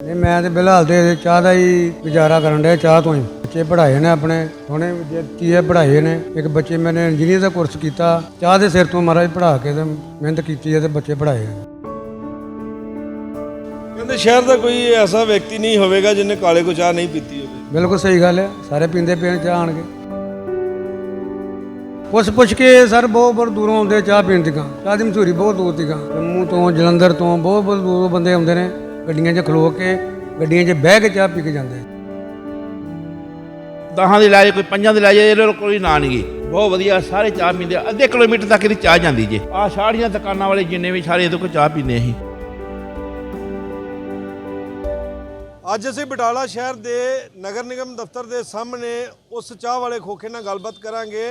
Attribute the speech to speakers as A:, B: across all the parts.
A: ਨਹੀਂ ਮੈਂ ਤੇ ਬਿਲਹਾਲ ਤੇ ਚਾਹ ਦਾ ਹੀ ਗੁਜ਼ਾਰਾ ਕਰਨ ਡਿਆ ਚਾਹ ਤੋਂ ਹੀ। ਬੱਚੇ ਪੜ੍ਹਾਏ ਨੇ ਆਪਣੇ ਹੁਣੇ ਵਿਦਿਆਰਥੀ ਪੜ੍ਹਾਏ ਨੇ। ਇੱਕ ਬੱਚੇ ਮੈंने ਇੰਜੀਨੀਅਰ ਦਾ ਕੋਰਸ ਕੀਤਾ। ਚਾਹ ਦੇ ਸਿਰ ਤੋਂ ਮਹਾਰਾਜ ਪੜ੍ਹਾ ਕੇ ਤੇ ਮਿਹਨਤ ਕੀਤੀ ਹੈ ਤੇ ਬੱਚੇ ਪੜ੍ਹਾਏ ਨੇ
B: ਕਹਿੰਦੇ ਸ਼ਹਿਰ ਦਾ ਕੋਈ ਐਸਾ ਵਿਅਕਤੀ ਨਹੀਂ ਹੋਵੇਗਾ ਜਿਹਨੇ ਕਾਲੇ ਕੋ ਚਾਹ ਨਹੀਂ ਪੀਤੀ ਹੋਵੇ।
A: ਬਿਲਕੁਲ ਸਹੀ ਗੱਲ ਹੈ ਸਾਰੇ ਪੀਂਦੇ ਪੀਣ ਚਾਹ ਆਣਗੇ। ਪੁੱਛ ਪੁੱਛ ਕੇ ਸਰ ਬਹੁਤ ਬਹੁਤ ਦੂਰੋਂ ਆਉਂਦੇ ਚਾਹ ਪੀਣ ਦੀ ਚਾਹ ਦੀ ਮਸ਼ਹੂਰੀ ਬਹੁਤ ਦੂਰ ਦੀ ਜੰਮੂ ਤੋਂ ਜਲੰਧਰ ਤੋਂ ਬਹੁਤ ਬਹੁਤ ਦੂਰੋਂ ਬੰਦੇ ਆਉਂਦੇ ਨੇ। ਗੱਡੀਆਂ 'ਚ ਖਲੋ ਕੇ ਗੱਡੀਆਂ 'ਚ ਬਹਿ ਕੇ ਚਾਹ ਪੀ ਕੇ ਜਾਂਦੇ
C: ਦਹਾਂ ਦੀ ਲਾਏ ਕੋਈ ਪੰਜਾਂ ਦੀ ਲਾਏ ਇਹਦੇ ਕੋਈ ਨਾਂ ਨਹੀਂ ਗੀ। ਬਹੁਤ ਵਧੀਆ ਸਾਰੇ ਚਾਹ ਪੀਂਦੇ। ਅੱਧੇ ਕਿਲੋਮੀਟਰ ਤੱਕ ਦੀ ਚਾਹ ਜਾਂਦੀ ਜੇ। ਆ ਸਾੜੀਆਂ ਦੁਕਾਨਾਂ ਵਾਲੇ ਜਿੰਨੇ ਵੀ ਸਾਰੇ ਇਹਦੇ ਕੋਲ ਚਾਹ ਪੀਂਦੇ ਅਸੀਂ।
B: ਅੱਜ ਅਸੀਂ ਬਟਾਲਾ ਸ਼ਹਿਰ ਦੇ ਨਗਰ ਨਿਗਮ ਦਫ਼ਤਰ ਦੇ ਸਾਹਮਣੇ ਉਸ ਚਾਹ ਵਾਲੇ ਖੋਖੇ ਨਾਲ ਗੱਲਬਾਤ ਕਰਾਂਗੇ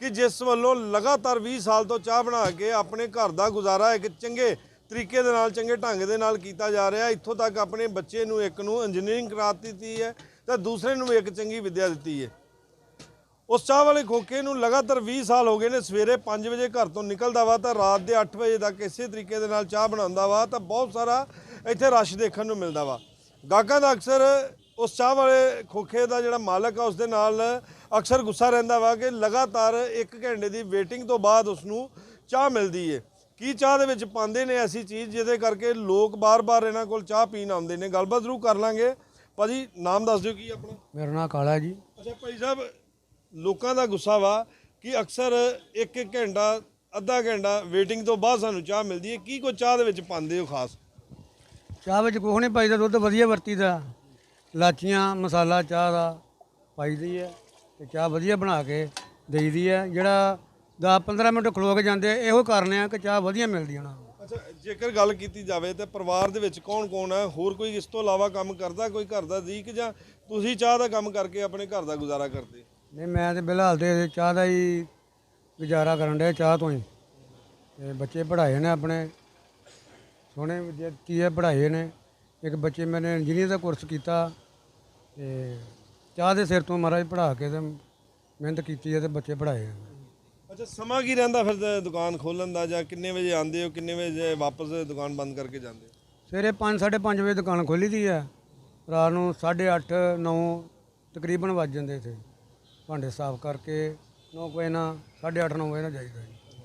B: ਕਿ ਜਿਸ ਵੱਲੋਂ ਲਗਾਤਾਰ 20 ਸਾਲ ਤੋਂ ਚਾਹ ਬਣਾ ਕੇ ਆਪਣੇ ਘਰ ਦਾ ਗੁਜ਼ਾਰਾ ਇੱਕ ਚੰਗੇ ਤਰੀਕੇ ਦੇ ਨਾਲ, ਚੰਗੇ ਢੰਗ ਦੇ ਨਾਲ ਕੀਤਾ ਜਾ ਰਿਹਾ। ਇੱਥੋਂ ਤੱਕ ਆਪਣੇ ਬੱਚੇ ਨੂੰ ਇੱਕ ਨੂੰ ਇੰਜੀਨੀਅਰਿੰਗ ਕਰਾ ਦਿੱਤੀ ਹੈ ਤੇ ਦੂਸਰੇ ਨੂੰ ਵੀ ਇੱਕ ਚੰਗੀ ਵਿੱਦਿਆ ਦਿੱਤੀ ਹੈ। ਉਸ ਚਾਹ ਵਾਲੇ ਖੋਕੇ ਨੂੰ ਲਗਾਤਾਰ 20 ਸਾਲ ਹੋ ਗਏ ਨੇ। ਸਵੇਰੇ 5 ਵਜੇ ਘਰ ਤੋਂ ਨਿਕਲਦਾ ਵਾ ਤਾਂ ਰਾਤ ਦੇ 8 ਵਜੇ ਤੱਕ ਇਸੇ ਤਰੀਕੇ ਦੇ ਨਾਲ ਚਾਹ ਬਣਾਉਂਦਾ ਵਾ ਤਾਂ ਬਹੁਤ ਸਾਰਾ ਇੱਥੇ ਰਸ਼ ਦੇਖਣ ਨੂੰ ਮਿਲਦਾ ਵਾ। ਗਾਹਕਾਂ ਦਾ ਅਕਸਰ ਉਸ ਚਾਹ ਵਾਲੇ ਖੋਖੇ ਦਾ ਜਿਹੜਾ ਮਾਲਕ ਆ ਉਸ ਦੇ ਨਾਲ ਅਕਸਰ ਗੁੱਸਾ ਰਹਿੰਦਾ ਵਾ ਕਿ ਲਗਾਤਾਰ 1 ਘੰਟੇ ਦੀ ਵੇਟਿੰਗ ਤੋਂ ਬਾਅਦ ਉਸ ਨੂੰ ਚਾਹ ਮਿਲਦੀ ਏ। ਕੀ ਚਾਹ ਦੇ ਵਿੱਚ ਪਾਉਂਦੇ ਨੇ ਐਸੀ ਚੀਜ਼ ਜਿਹਦੇ ਕਰਕੇ ਲੋਕ ਬਾਰ-ਬਾਰ ਇਹਨਾਂ ਕੋਲ ਚਾਹ ਪੀਣ ਆਉਂਦੇ ਨੇ? ਗੱਲਬਾਤ ਜ਼ਰੂਰ ਕਰ ਲਾਂਗੇ। ਭਾਜੀ ਨਾਮ ਦੱਸ ਦਿਓ ਕੀ ਆਪਣਾ?
A: ਮੇਰਾ ਨਾਂ ਕਾਲਾ ਜੀ।
B: ਅੱਛਾ ਭਾਈ ਸਾਹਿਬ ਲੋਕਾਂ ਦਾ ਗੁੱਸਾ ਵਾ ਕਿ ਅਕਸਰ ਇੱਕ ਇੱਕ ਘੰਟਾ ਅੱਧਾ ਘੰਟਾ ਵੇਟਿੰਗ ਤੋਂ ਬਾਅਦ ਸਾਨੂੰ ਚਾਹ ਮਿਲਦੀ ਹੈ। ਕੀ ਕੋ ਚਾਹ ਦੇ ਵਿੱਚ ਪਾਉਂਦੇ ਹੋ ਖਾਸ?
A: ਚਾਹ ਵਿੱਚ ਕੁਛ ਨਹੀਂ ਪਾਈਦਾ ਦੁੱਧ ਵਧੀਆ ਵਰਤੀਦਾ ਲਾਚੀਆਂ ਮਸਾਲਾ ਚਾਹ ਦਾ ਪਾਈਦੀ ਹੈ ਤੇ ਚਾਹ ਵਧੀਆ ਬਣਾ ਕੇ ਦੇਈਦੀ ਹੈ। ਜਿਹੜਾ 10 15 ਮਿੰਟ ਖਲੋ ਕੇ ਜਾਂਦੇ ਇਹੋ ਕਾਰਨ ਆ ਕਿ ਚਾਹ ਵਧੀਆ ਮਿਲਦੀ ਉਹਨਾਂ ਨੂੰ।
B: ਅੱਛਾ ਜੇਕਰ ਗੱਲ ਕੀਤੀ ਜਾਵੇ ਤੇ ਪਰਿਵਾਰ ਦੇ ਵਿੱਚ ਕੌਣ ਕੌਣ ਹੈ ਹੋਰ ਕੋਈ ਇਸ ਤੋਂ ਇਲਾਵਾ ਕੰਮ ਕਰਦਾ ਕੋਈ ਘਰ ਦਾ ਜੀ ਕਿ ਜਾਂ ਤੁਸੀਂ ਚਾਹ ਦਾ ਕੰਮ ਕਰਕੇ ਆਪਣੇ ਘਰ ਦਾ ਗੁਜ਼ਾਰਾ ਕਰਦੇ?
A: ਨਹੀਂ ਮੈਂ ਤੇ ਬਿਲਹਾਲ ਤੇ ਚਾਹ ਦਾ ਹੀ ਗੁਜ਼ਾਰਾ ਕਰਨ ਡਿਆ ਚਾਹ ਤੋਂ ਹੀ। ਤੇ ਬੱਚੇ ਪੜ੍ਹਾਏ ਨੇ ਆਪਣੇ ਸੋਹਣੇ ਵਿਦਿਆਰਥੀ ਹੈ ਪੜ੍ਹਾਏ ਨੇ। ਇੱਕ ਬੱਚੇ ਮੈंने ਇੰਜੀਨੀਅਰ ਦਾ ਕੋਰਸ ਕੀਤਾ ਤੇ ਚਾਹ ਦੇ ਸਿਰ ਤੋਂ ਮਹਾਰਾਜ ਪੜ੍ਹਾ ਕੇ ਤੇ ਮਿਹਨਤ ਕੀਤੀ ਹੈ ਤੇ ਬੱਚੇ ਪੜ੍ਹਾਏ ਨੇ
B: ਅੱਛਾ ਸਮਾਂ ਕੀ ਰਹਿੰਦਾ ਫਿਰ ਤੇ ਦੁਕਾਨ ਖੋਲਣ ਦਾ ਜਾਂ ਕਿੰਨੇ ਵਜੇ ਆਉਂਦੇ ਹੋ ਕਿੰਨੇ ਵਜੇ ਵਾਪਸ ਦੁਕਾਨ ਬੰਦ ਕਰਕੇ ਜਾਂਦੇ ਹੋ?
A: ਸਵੇਰੇ 5 5:30 ਵਜੇ ਦੁਕਾਨ ਖੋਲੀ ਦੀ ਹੈ। ਰਾਤ ਨੂੰ 8:30 9 ਤਕਰੀਬਨ ਵੱਜ ਜਾਂਦੇ ਇੱਥੇ। ਭਾਂਡੇ ਸਾਫ਼ ਕਰਕੇ 9 ਵਜੇ ਨਾਲ 8:30 9 ਵਜੇ ਨਾਲ ਜਾਈਦਾ ਜੀ।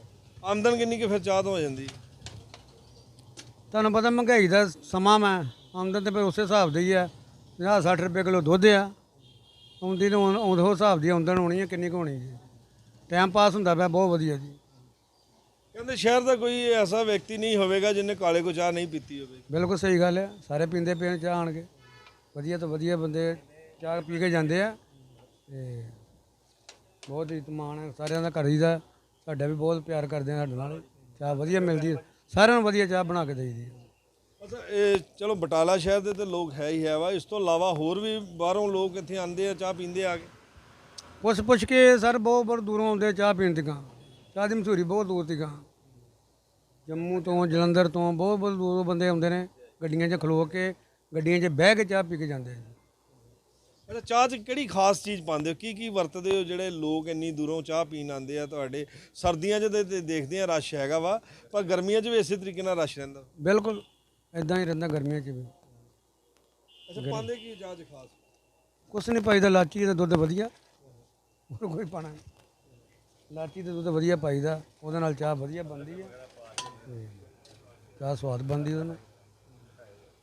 B: ਆਮਦਨ ਕਿੰਨੀ ਕਿ ਫਿਰ ਚਾਹ ਤੋਂ ਹੋ ਜਾਂਦੀ?
A: ਤੁਹਾਨੂੰ ਪਤਾ ਮਹਿੰਗਾਈ ਦਾ ਸਮਾਂ ਮੈਂ ਆਮਦਨ ਤੇ ਫਿਰ ਉਸੇ ਹਿਸਾਬ ਦੀ ਹੈ। 50 60 ਰੁਪਏ ਕਿਲੋ ਦੁੱਧ ਆ। ਆਉਂਦੀ ਨੂੰ ਆਉਂਦੇ ਹਿਸਾਬ ਦੀ ਆਮਦਨ ਹੋਣੀ ਹੈ ਕਿੰਨੀ ਕੁ ਹੋਣੀ ਜੀ। ਟਾਈਮ ਪਾਸ ਹੁੰਦਾ ਪਿਆ ਬਹੁਤ ਵਧੀਆ ਜੀ।
B: ਕਹਿੰਦੇ ਸ਼ਹਿਰ ਦਾ ਕੋਈ ਐਸਾ ਵਿਅਕਤੀ ਨਹੀਂ ਹੋਵੇਗਾ ਜਿਹਨੇ ਕਾਲੇ ਕੋ ਚਾਹ ਨਹੀਂ ਪੀਤੀ ਹੋਵੇ
A: ਬਿਲਕੁਲ ਸਹੀ ਗੱਲ ਹੈ ਸਾਰੇ ਪੀਂਦੇ ਪੀਣ ਚਾਹ ਆਣਗੇ ਵਧੀਆ ਤੋਂ ਵਧੀਆ ਬੰਦੇ ਚਾਹ ਪੀ ਕੇ ਜਾਂਦੇ ਆ। ਤੇ ਬਹੁਤ ਹੀ ਤਮਾਨ ਹੈ ਸਾਰਿਆਂ ਦਾ ਘਰ ਹੀ ਦਾ। ਸਾਡਾ ਵੀ ਬਹੁਤ ਪਿਆਰ ਕਰਦੇ ਆ ਸਾਡੇ ਨਾਲ। ਚਾਹ ਵਧੀਆ ਮਿਲਦੀ ਹੈ ਸਾਰਿਆਂ ਨੂੰ ਵਧੀਆ ਚਾਹ ਬਣਾ ਕੇ ਦੇਈਦੀ ਹੈ।
B: ਅੱਛਾ ਇਹ ਚਲੋ ਬਟਾਲਾ ਸ਼ਹਿਰ ਦੇ ਤੇ ਲੋਕ ਹੈ ਹੀ ਹੈ ਵਾ। ਇਸ ਤੋਂ ਇਲਾਵਾ ਹੋਰ ਵੀ ਬਾਹਰੋਂ ਲੋਕ ਇੱਥੇ ਆਉਂਦੇ ਆ ਚਾਹ ਪੀਂਦੇ ਆ ਕੇ।
A: ਪੁੱਛ ਪੁੱਛ ਕੇ ਸਰ ਬਹੁਤ ਬਹੁਤ ਦੂਰੋਂ ਆਉਂਦੇ ਚਾਹ ਪੀਣ ਦੀ ਗਾਂ ਚਾਹ ਦੀ ਮਸ਼ਹੂਰੀ ਬਹੁਤ ਦੂਰ ਦੀ ਗਾਂ ਜੰਮੂ ਤੋਂ ਜਲੰਧਰ ਤੋਂ ਬਹੁਤ ਬਹੁਤ ਦੂਰੋਂ ਬੰਦੇ ਆਉਂਦੇ ਨੇ ਗੱਡੀਆਂ 'ਚ ਖਲੋ ਕੇ ਗੱਡੀਆਂ 'ਚ ਬਹਿ ਕੇ ਚਾਹ ਪੀ ਕੇ ਜਾਂਦੇ ਨੇ
B: ਅੱਛਾ ਚਾਹ 'ਚ ਕਿਹੜੀ ਖਾਸ ਚੀਜ਼ ਪਾਉਂਦੇ ਹੋ? ਕੀ ਕੀ ਵਰਤਦੇ ਹੋ ਜਿਹੜੇ ਲੋਕ ਇੰਨੀ ਦੂਰੋਂ ਚਾਹ ਪੀਣ ਆਉਂਦੇ ਆ ਤੁਹਾਡੇ? ਸਰਦੀਆਂ 'ਚ ਤੇ ਦੇਖਦੇ ਆ ਰਸ਼ ਹੈਗਾ ਵਾ ਪਰ ਗਰਮੀਆਂ 'ਚ ਵੀ ਇਸੇ ਤਰੀਕੇ ਨਾਲ ਰਸ਼ ਰਹਿੰਦਾ।
A: ਬਿਲਕੁਲ ਇਦਾਂ ਹੀ ਰਹਿੰਦਾ ਗਰਮੀਆਂ 'ਚ ਵੀ।
B: ਅੱਛਾ ਪਾਉਂਦੇ ਕੀ ਚਾਹ 'ਚ ਖਾਸ?
A: ਕੁਛ ਨਹੀਂ ਪਾਈਦਾ ਲਾਚੀ ਦਾ ਦੁੱਧ ਵਧੀਆ। ਹੋਰ ਕੋਈ ਪਾਣਾ ਨਹੀਂ। ਲਾਚੀ ਦਾ ਦੁੱਧ ਵਧੀਆ ਪਾਈਦਾ ਉਹਦੇ ਨਾਲ ਚਾਹ ਵਧੀਆ ਬਣਦੀ ਹੈ ਤੇ ਚਾਹ ਸਵਾਦ ਬਣਦੀ ਉਹਦੇ ਨਾਲ।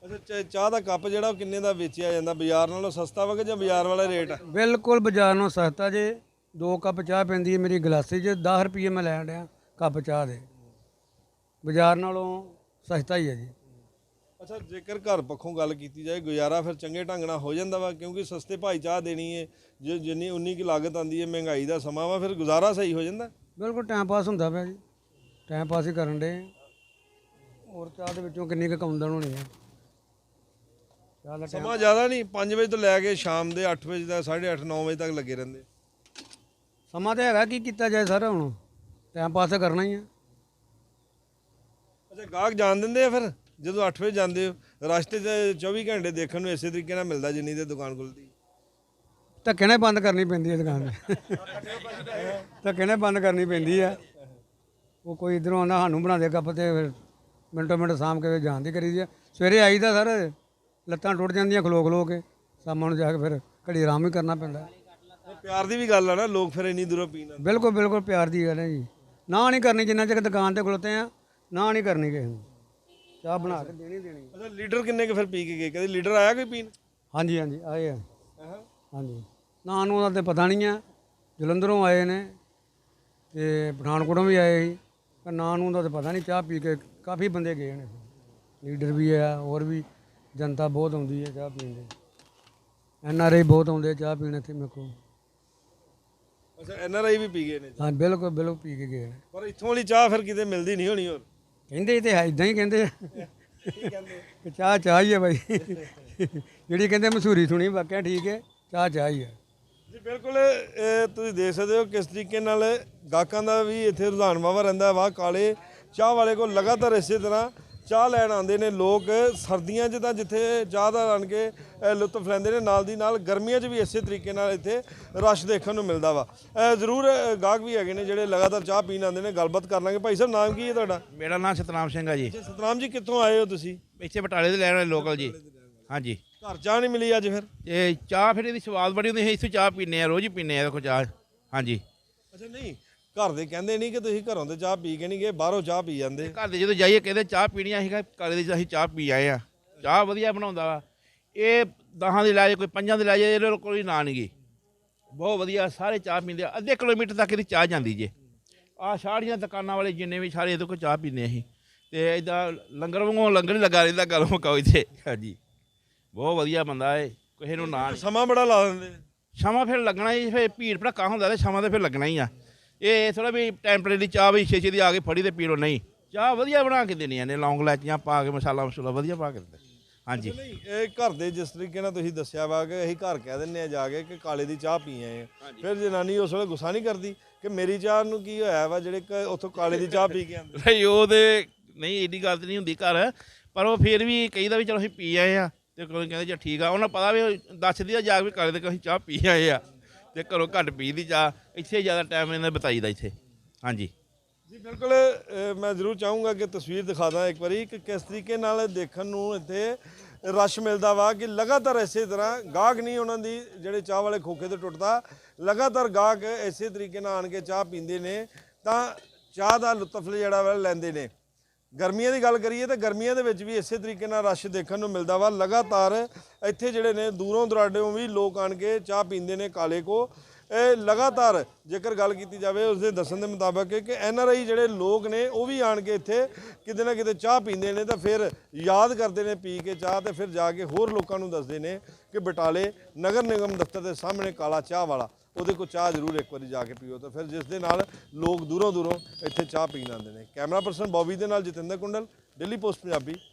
B: ਅੱਛਾ ਚ- ਚਾਹ ਦਾ ਕੱਪ ਜਿਹੜਾ ਉਹ ਕਿੰਨੇ ਦਾ ਵੇਚਿਆ ਜਾਂਦਾ? ਬਾਜ਼ਾਰ ਨਾਲੋਂ ਸਸਤਾ ਵਾ ਕਿ ਜਾਂ ਬਾਜ਼ਾਰ ਵਾਲਾ ਰੇਟ? ਆ
A: ਬਿਲਕੁਲ ਬਾਜ਼ਾਰ ਨਾਲੋਂ ਸਸਤਾ ਜੇ। ਦੋ ਕੱਪ ਚਾਹ ਪੈਂਦੀ ਹੈ ਮੇਰੀ ਗਲਾਸੀ 'ਚ 10 ਰੁਪਏ ਮੈਂ ਲੈਣ ਡਿਆ ਕੱਪ ਚਾਹ ਦੇ। ਬਾਜ਼ਾਰ ਨਾਲੋਂ ਸਸਤਾ ਹੀ ਹੈ ਜੀ।
B: ਅੱਛਾ ਜੇਕਰ ਘਰ ਪੱਖੋਂ ਗੱਲ ਕੀਤੀ ਜਾਏ ਗੁਜ਼ਾਰਾ ਫਿਰ ਚੰਗੇ ਢੰਗ ਨਾਲ ਹੋ ਜਾਂਦਾ ਵਾ ਕਿਉਂਕਿ ਸਸਤੇ ਭਾਈ ਚਾਹ ਦੇਣੀ ਹੈ ਜੇ ਜਿੰਨੀ ਉਨੀ ਕੀ ਲਾਗਤ ਆਂਦੀ ਹੈ ਮਹਿੰਗਾਈ ਦਾ ਸਮਾਂ ਵਾ ਫਿਰ ਗੁਜ਼ਾਰਾ ਸਹੀ ਹੋ ਜਾਂਦਾ?
A: ਬਿਲਕੁਲ ਟਾਈਮ ਪਾਸ ਹੁੰਦਾ ਪਿਆ ਜੀ। ਟਾਈਮ ਪਾਸ ਹੀ ਕਰਨ ਦੇ ਹੋਰ ਚਾਹ ਦੇ ਵਿੱਚੋਂ ਕਿੰਨੀ ਕੁ ਕਮਾਉਂਦਨ ਹੋਣੀ ਹੈ ਚਾਹ ਦਾ
B: ਸਮਾਂ ਜ਼ਿਆਦਾ ਨਹੀਂ 5 ਵਜੇ ਤੋਂ ਲੈ ਕੇ ਸ਼ਾਮ ਦੇ 8 ਵਜੇ ਤੱਕ 8:30 9 ਵਜੇ ਤੱਕ ਲੱਗੇ ਰਹਿੰਦੇ।
A: ਸਮਾਂ ਤਾਂ ਹੈਗਾ ਕੀ ਕੀਤਾ ਜਾਏ ਸਰ ਹੁਣ। ਟਾਈਮ ਪਾਸ ਕਰਨਾ ਹੀ ਹੈ
B: ਅੱਛਾ ਗਾਹਕ ਜਾਣ ਦਿੰਦੇ ਆ ਫਿਰ? ਜਦੋਂ 8 ਵਜੇ ਜਾਂਦੇ ਹੋ ਰਸਤੇ 'ਚ 24 ਘੰਟੇ ਦੇਖਣ ਨੂੰ ਇਸੇ ਤਰੀਕੇ ਨਾਲ ਮਿਲਦਾ ਜਿੰਨੀ ਦੇ ਦੁਕਾਨ ਖੁੱਲਦੀ।
A: ਧੱਕੇ ਨਾਲ ਬੰਦ ਕਰਨੀ ਪੈਂਦੀ ਹੈ ਦੁਕਾਨ ਧੱਕੇ ਨਾਲ ਬੰਦ ਕਰਨੀ ਪੈਂਦੀ ਹੈ। ਉਹ ਕੋਈ ਇਧਰੋਂ ਆਉਂਦਾ ਸਾਨੂੰ ਬਣਾ ਦੇ ਕੱਪ ਤੇ ਫਿਰ ਮਿੰਟੋ ਮਿੰਟ ਸਾਂਭ ਕੇ ਜਾਣ ਦੀ ਕਰੀਦੀ ਹੈ। ਸਵੇਰੇ ਆਈਦਾ ਸਰ ਲੱਤਾਂ ਟੁੱਟ ਜਾਂਦੀਆਂ ਖਲੋ ਖਲੋ ਕੇ ਸਾਮਾਂ ਨੂੰ ਜਾ ਕੇ ਫਿਰ ਘੜੀ ਆਰਾਮ ਹੀ ਕਰਨਾ ਪੈਂਦਾ।
B: ਪਿਆਰ ਦੀ ਵੀ ਗੱਲ ਆ ਨਾ ਲੋਕ ਫਿਰ ਇੰਨੀ ਦੂਰੋਂ ਪੀਣ ਆਉਂਦੇ।
A: ਬਿਲਕੁਲ ਬਿਲਕੁਲ ਪਿਆਰ ਦੀ ਗੱਲ ਹੈ ਜੀ। ਨਾ ਨਹੀਂ ਕਰਨੀ ਜਿੰਨਾ ਚਿਰ ਦੁਕਾਨ ਤੇ ਖਲੋਤੇ ਆ ਨਾ ਨਹੀਂ ਕਰਨੀ ਕਿਸੇ ਨੂੰ। ਚਾਹ ਬਣਾ ਕੇ ਦੇਣੀ ਦੇਣੀ
B: ਅੱਛਾ ਲੀਡਰ ਕਿੰਨੇ ਕੁ ਫਿਰ ਪੀ ਕੇ ਗਏ? ਕਦੇ ਲੀਡਰ ਆਇਆ ਕੋਈ ਪੀਣ?
A: ਹਾਂਜੀ ਹਾਂਜੀ ਆਏ ਆ। ਹਾਂਜੀ। ਨਾਂ ਨੂੰ ਉਹਦਾ ਤੇ ਪਤਾ ਨਹੀਂ ਆ। ਜਲੰਧਰੋਂ ਆਏ ਨੇ ਤੇ ਪਠਾਨਕੋਟੋਂ ਵੀ ਆਏ ਸੀ। ਪਰ ਨਾਂ ਨੂੰ ਦਾ ਤੇ ਪਤਾ ਨਹੀਂ ਚਾਹ ਪੀ ਕੇ ਕਾਫੀ ਬੰਦੇ ਗਏ ਨੇ। ਲੀਡਰ ਵੀ ਆ ਹੋਰ ਵੀ ਜਨਤਾ ਬਹੁਤ ਆਉਂਦੀ ਹੈ ਚਾਹ ਪੀਣ ਦੇ। ਐਨ ਆਰ ਆਈ ਬਹੁਤ ਆਉਂਦੇ ਚਾਹ ਪੀਣ ਇੱਥੇ ਮੇਰੇ ਕੋਲ।
B: ਅੱਛਾ ਐਨ ਆਰ ਆਈ ਵੀ ਪੀ ਗਏ ਨੇ
A: ਹਾਂ ਬਿਲਕੁਲ ਬਿਲਕੁਲ ਪੀ ਕੇ ਗਏ ਨੇ।
B: ਪਰ ਇੱਥੋਂ ਵਾਲੀ ਚਾਹ ਫਿਰ ਕਿਤੇ ਮਿਲਦੀ ਨਹੀਂ ਹੋਣੀ ਹੋਰ?
A: ਕਹਿੰਦੇ ਤੇ ਇਦਾਂ ਹੀ ਕਹਿੰਦੇ
B: ਕੀ ਕਹਿੰਦੇ
A: ਚਾਹ ਚਾਹ ਹੀ ਹੈ ਬਾਈ। ਜਿਹੜੀ ਕਹਿੰਦੇ ਮਸ਼ਹੂਰੀ ਸੁਣੀ, ਵਾਕਿਆ ਠੀਕ ਹੈ, ਚਾਹ ਚਾਹ ਹੀ ਹੈ
B: ਜੀ, ਬਿਲਕੁਲ, ਇਹ ਤੁਸੀਂ ਦੇਖ ਸਕਦੇ ਹੋ ਕਿਸ ਤਰੀਕੇ ਨਾਲ ਗਾਹਕਾਂ ਦਾ ਵੀ ਇੱਥੇ ਰੁਝਾਨ ਵਾਵਾ ਰਹਿੰਦਾ ਵਾ ਕਾਲੇ ਚਾਹ ਵਾਲੇ ਕੋਲ ਲਗਾਤਾਰ ਇਸੇ ਤਰ੍ਹਾਂ ਚਾਹ ਲੈਣ ਆਉਂਦੇ ਨੇ ਲੋਕ ਸਰਦੀਆਂ 'ਚ ਤਾਂ ਜਿੱਥੇ ਚਾਹ ਦਾ ਆਣ ਕੇ ਲੁਤਫ ਲੈਂਦੇ ਨੇ ਨਾਲ ਦੀ ਨਾਲ ਗਰਮੀਆਂ 'ਚ ਵੀ ਇਸੇ ਤਰੀਕੇ ਨਾਲ ਇੱਥੇ ਰਸ਼ ਦੇਖਣ ਨੂੰ ਮਿਲਦਾ ਵਾ। ਜ਼ਰੂਰ ਗਾਹਕ ਵੀ ਹੈਗੇ ਨੇ ਜਿਹੜੇ ਲਗਾਤਾਰ ਚਾਹ ਪੀਣ ਆਉਂਦੇ ਨੇ ਗੱਲਬਾਤ ਕਰ ਲਾਂਗੇ। ਭਾਈ ਸਾਹਿਬ ਨਾਮ ਕੀ ਹੈ ਤੁਹਾਡਾ?
C: ਮੇਰਾ ਨਾਮ ਸਤਨਾਮ ਸਿੰਘ ਆ ਜੀ।
B: ਸਤਨਾਮ ਜੀ ਕਿੱਥੋਂ ਆਏ ਹੋ ਤੁਸੀਂ?
C: ਇੱਥੇ ਬਟਾਲੇ ਦੇ ਲੈਣ ਵਾਲੇ ਲੋਕਲ ਜੀ। ਹਾਂਜੀ।
B: ਘਰ ਚਾਹ ਨਹੀਂ ਮਿਲੀ ਅੱਜ ਫਿਰ?
C: ਇਹ ਚਾਹ ਫਿਰ ਇਹਦੀ ਸਵਾਦ ਬੜੀ ਹੁੰਦੀ ਹੈ ਇੱਥੇ ਚਾਹ ਪੀਂਦੇ ਆ ਰੋਜ਼ ਹੀ ਪੀਂਦੇ ਆ ਦੇਖੋ ਚਾਹ। ਹਾਂਜੀ।
B: ਅੱਛਾ ਨਹੀਂ। ਘਰ ਦੇ ਕਹਿੰਦੇ ਨਹੀਂ ਕਿ ਤੁਸੀਂ ਘਰੋਂ ਤੇ ਚਾਹ ਪੀ ਕੇ ਨਹੀਂ ਗਏ ਬਾਹਰੋਂ ਚਾਹ ਪੀ ਜਾਂਦੇ।
C: ਘਰ ਦੇ ਜਦੋਂ ਜਾਈਏ ਕਹਿੰਦੇ ਚਾਹ ਪੀਣੀ ਆ, ਕਿਹਾ ਕਾਲੇ ਦੀ ਅਸੀਂ ਚਾਹ ਪੀ ਆਏ ਆ। ਚਾਹ ਵਧੀਆ ਬਣਾਉਂਦਾ ਵਾ। ਇਹ ਦਹਾਂ ਦੀ ਲੈ ਜਾਏ ਕੋਈ ਪੰਜਾਂ ਦੀ ਲੈ ਜਾਏ ਇਹਦੇ ਕੋਈ ਨਾਂ ਨਹੀਂ ਗੀ ਬਹੁਤ ਵਧੀਆ ਸਾਰੇ ਚਾਹ ਪੀਂਦੇ ਆ। ਅੱਧੇ ਕਿਲੋਮੀਟਰ ਤੱਕ ਇਹਦੀ ਚਾਹ ਜਾਂਦੀ ਜੇ। ਆ ਸਾੜੀਆਂ ਦੁਕਾਨਾਂ ਵਾਲੇ ਜਿੰਨੇ ਵੀ ਸਾਰੇ ਇਹਦੇ ਕੋਲ ਚਾਹ ਪੀਂਦੇ ਅਸੀਂ। ਤੇ ਇਦਾਂ ਲੰਗਰ ਵਾਂਗੂ ਲੰਗਰ ਲੱਗਾ ਰਹਿੰਦਾ ਗੱਲ ਮੁਕਾਓ ਇੱਥੇ ਹਾਂਜੀ। ਬਹੁਤ ਵਧੀਆ ਬੰਦਾ ਏ ਕਿਸੇ ਨੂੰ ਨਾਂ
B: ਸਮਾਂ ਬੜਾ ਲਾ ਦਿੰਦੇ।
C: ਸਮਾਂ ਫਿਰ ਲੱਗਣਾ ਹੀ ਫਿਰ ਭੀੜ ਭੜੱਕਾ ਹੁੰਦਾ ਤੇ ਸਮਾਂ ਤੇ ਫਿਰ ਲੱਗਣਾ ਹੀ ਆ। ਇਹ ਥੋੜਾ ਵੀ ਟੈਂਪਰੇਰੀ ਚਾਹ ਵੀ ਛੇ ਛੇ ਦੀ ਆ ਕੇ ਫੜੀ ਤੇ ਪੀ ਲਓ। ਨਹੀਂ ਚਾਹ ਵਧੀਆ ਬਣਾ ਕੇ ਦੇਣੀਆਂ ਨੇ ਲੌਂਗ ਲੈਚੀਆਂ ਪਾ ਕੇ ਮਸਾਲਾ ਮਸੂਲਾ ਵਧੀਆ ਪਾ ਕੇ ਦਿੰਦੇ। ਹਾਂਜੀ।
B: ਨਹੀਂ ਇਹ ਘਰ ਦੇ ਜਿਸ ਤਰੀਕੇ ਨਾਲ ਤੁਸੀਂ ਦੱਸਿਆ ਵਾ ਕਿ ਅਸੀਂ ਘਰ ਕਹਿ ਦਿੰਨੇ ਆ ਜਾ ਕੇ ਕਿ ਕਾਲੇ ਦੀ ਚਾਹ ਪੀ ਆਏ ਆ ਫਿਰ ਜਨਾਨੀ ਉਸ ਵੇਲੇ ਗੁੱਸਾ ਨਹੀਂ ਕਰਦੀ ਕਿ ਮੇਰੀ ਚਾਹ ਨੂੰ ਕੀ ਹੋਇਆ ਵਾ ਜਿਹੜੇ ਕ- ਉੱਥੋਂ ਕਾਲੇ ਦੀ ਚਾਹ ਪੀ ਕੇ ਆਂਦੇ
C: ਨਹੀਂ ਉਹ ਤੇ ਨਹੀਂ ਏਡੀ ਗੱਲ ਤੇ ਨਹੀਂ ਹੁੰਦੀ ਘਰ। ਪਰ ਉਹ ਫਿਰ ਵੀ ਕਹੀਦਾ ਵੀ ਚਲੋ ਅਸੀਂ ਪੀ ਆਏ ਆ। ਤੇ ਕੋਈ ਕਹਿੰਦੇ ਚਲ ਠੀਕ ਆ। ਉਹਨਾਂ ਪਤਾ ਵੀ ਉਹ ਦੱਸਦੀ ਆ ਜਾ ਕੇ ਵੀ ਕਾਲੇ ਦੇ ਅਸੀਂ ਚਾਹ ਪੀ ਆਏ ਆ। ਤੇ ਘਰੋਂ ਘੱਟ ਪੀਦੀ ਚਾਹ ਇੱਥੇ ਜ਼ਿਆਦਾ ਟਾਈਮ ਇਹਨਾਂ ਬਤਾਈਦਾ ਇੱਥੇ। ਹਾਂਜੀ।
B: ਜੀ ਬਿਲਕੁਲ ਅ, ਮੈਂ ਜ਼ਰੂਰ ਚਾਹੂੰਗਾ ਕਿ ਤਸਵੀਰ ਦਿਖਾ ਦਾਂ ਇੱਕ ਵਾਰੀ ਕਿ ਕਿਸ ਤਰੀਕੇ ਨਾਲ ਦੇਖਣ ਨੂੰ ਇੱਥੇ ਰਸ਼ ਮਿਲਦਾ ਵਾ ਕਿ ਲਗਾਤਾਰ ਇਸੇ ਤਰ੍ਹਾਂ ਗਾਹਕ ਨਹੀਂ ਉਹਨਾਂ ਦੀ ਜਿਹੜੇ ਚਾਹ ਵਾਲੇ ਖੋਖੇ ਤੋਂ ਟੁੱਟਦਾ ਲਗਾਤਾਰ ਗਾਹਕ ਇਸੇ ਤਰੀਕੇ ਨਾਲ ਆਣ ਕੇ ਚਾਹ ਪੀਂਦੇ ਨੇ ਤਾਂ ਚਾਹ ਦਾ ਲੁਤਫ ਜਿਹੜਾ ਵਾ ਲੈਂਦੇ ਨੇ। ਗਰਮੀਆਂ ਦੀ ਗੱਲ ਕਰੀਏ ਤਾਂ ਗਰਮੀਆਂ ਦੇ ਵਿੱਚ ਵੀ ਇਸੇ ਤਰੀਕੇ ਨਾਲ ਰਸ਼ ਦੇਖਣ ਨੂੰ ਮਿਲਦਾ ਵਾ। ਲਗਾਤਾਰ ਇੱਥੇ ਜਿਹੜੇ ਨੇ ਦੂਰੋਂ ਦੁਰਾਡਿਓਂ ਵੀ ਲੋਕ ਆਣ ਕੇ ਚਾਹ ਪੀਂਦੇ ਨੇ ਕਾਲੇ ਕੋ। ਇਹ ਲਗਾਤਾਰ ਜੇਕਰ ਗੱਲ ਕੀਤੀ ਜਾਵੇ ਉਸ ਦੇ ਦੱਸਣ ਦੇ ਮੁਤਾਬਕ ਕਿ ਐਨ ਆਰ ਆਈ ਜਿਹੜੇ ਲੋਕ ਨੇ, ਉਹ ਵੀ ਆਣ ਕੇ ਇੱਥੇ ਕਿਤੇ ਨਾ ਕਿਤੇ ਚਾਹ ਪੀਂਦੇ ਨੇ ਤਾਂ ਫਿਰ ਯਾਦ ਕਰਦੇ ਨੇ ਪੀ ਕੇ ਚਾਹ ਤੇ ਫਿਰ ਜਾ ਕੇ ਹੋਰ ਲੋਕਾਂ ਨੂੰ ਦੱਸਦੇ ਨੇ ਕਿ ਬਟਾਲੇ ਨਗਰ ਨਿਗਮ ਦਫ਼ਤਰ ਦੇ ਸਾਹਮਣੇ ਕਾਲਾ ਚਾਹ ਵਾਲਾ, ਉਹਦੇ ਕੋਲ ਚਾਹ ਜ਼ਰੂਰ ਇੱਕ ਵਾਰੀ ਜਾ ਕੇ ਪੀਓ ਤਾਂ ਫਿਰ ਜਿਸ ਦੇ ਨਾਲ ਲੋਕ ਦੂਰੋਂ ਦੂਰੋਂ ਇੱਥੇ ਚਾਹ ਪੀਣ ਆਉਂਦੇ ਨੇ। ਕੈਮਰਾ ਪਰਸਨ ਬੌਬੀ ਦੇ ਨਾਲ ਜਤਿੰਦਰ ਕੁੰਡਲ ਦਿੱਲੀ ਪੋਸਟ ਪੰਜਾਬੀ।